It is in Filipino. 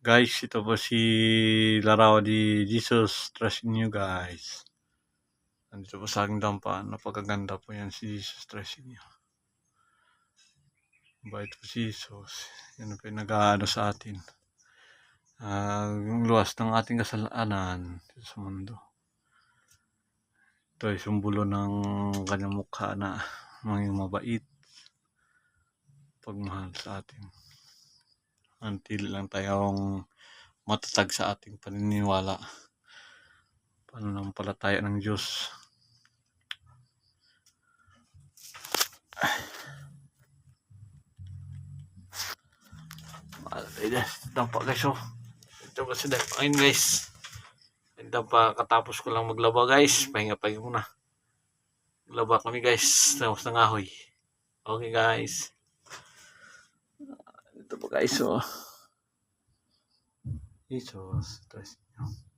Guys, ito po si Laraw di Jesus. Trust in you guys. Nandito po sa aking dampa. Napakaganda po yan si Jesus. Trust in you. Bait po si Jesus. Yan po yung nag-ano sa atin. Ah, yung luwas ng ating kasalanan sa mundo. Ito ay sumbulo ng kanyang mukha na maging mabait. Pagmahal sa atin. Until lang tayong matatag sa ating paniniwala. Pananampalataya ng Diyos. Dampa guys oh. Ito kasi ngayon guys. Dampa katapos ko lang maglaba guys. Pahinga-pahinga muna. Maglaba kami guys. Tapos ng ahoy. Okay guys. Ito po guys oh. Jesus. Trust nyo.